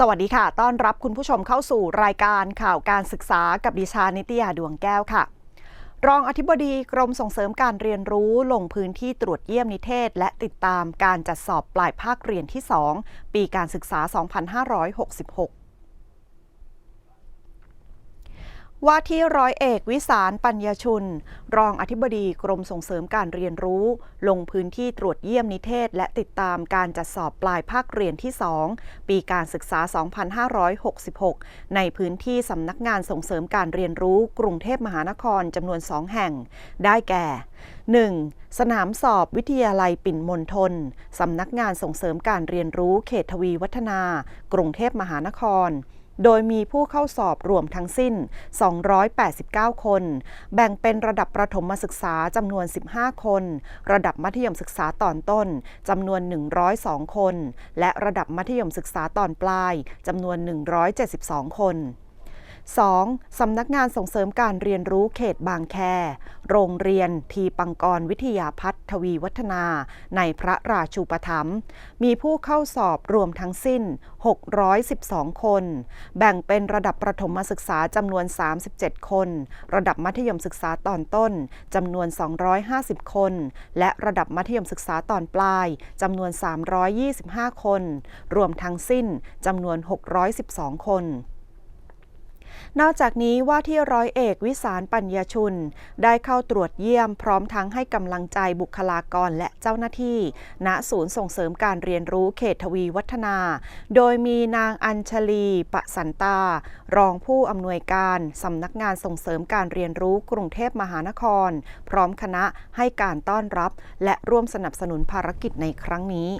สวัสดีค่ะ ต้อนรับคุณผู้ชมเข้าสู่รายการข่าวการศึกษากับดิฉันนิตยาดวงแก้วค่ะ รองอธิบดีกรมส่งเสริมการเรียนรู้ลงพื้นที่ตรวจเยี่ยมนิเทศ และติดตามการจัดสอบปลายภาคเรียนที่ 2 ปีการศึกษา 2566 ว่าที่ร้อยเอกวิสารปัญญชุน รองอธิบดีกรมส่งเสริมการเรียนรู้ ลงพื้นที่ตรวจเยี่ยมนิเทศ และติดตามการจัดสอบปลายภาคเรียนที่ 2 ปีการศึกษา 2566 ในพื้นที่สำนักงานส่งเสริมการเรียนรู้กรุงเทพมหานครจำนวน 2 แห่ง ได้แก่ 1. สนามสอบวิทยาลัยปิ่นมณฑลสำนักงานส่งเสริมการเรียนรู้เขตทวีวัฒนา กรุงเทพมหานคร โดยมีผู้เข้าสอบรวมทั้งสิ้น 289 คน แบ่งเป็นระดับประถมศึกษาจำนวน 15 คน ระดับมัธยมศึกษาตอนต้นจำนวน 102 คน และระดับมัธยมศึกษาตอนปลายจำนวน 172 คน 2. สำนักงานส่งเสริมการเรียนรู้เขตบางแค โรงเรียนทีปังกรวิทยาพัฒทวีวัฒนา ในพระราชูปถัมภ์มีผู้เข้าสอบรวมทั้งสิ้น 612 คน แบ่งเป็นระดับประถมศึกษาจำนวน 37 คน ระดับมัธยมศึกษาตอนต้นจำนวน 250 คน และระดับมัธยมศึกษาตอนปลายจำนวน 325 คน รวมทั้งสิ้นจำนวน 612 คน นอกจากนี้ว่าที่ร้อยเอกวิสารปัญญาชุน ได้เข้าตรวจเยี่ยมพร้อมทั้งให้กำลังใจบุคลากรและเจ้าหน้าที่ ณศูนย์ส่งเสริมการเรียนรู้เขตทวีวัฒนา โดยมีนางอัญชลีปะสันตา รองผู้อำนวยการสำนักงานส่งเสริมการเรียนรู้กรุงเทพมหานคร พร้อมคณะให้การต้อนรับ และร่วมสนับสนุนภารกิจในครั้งนี้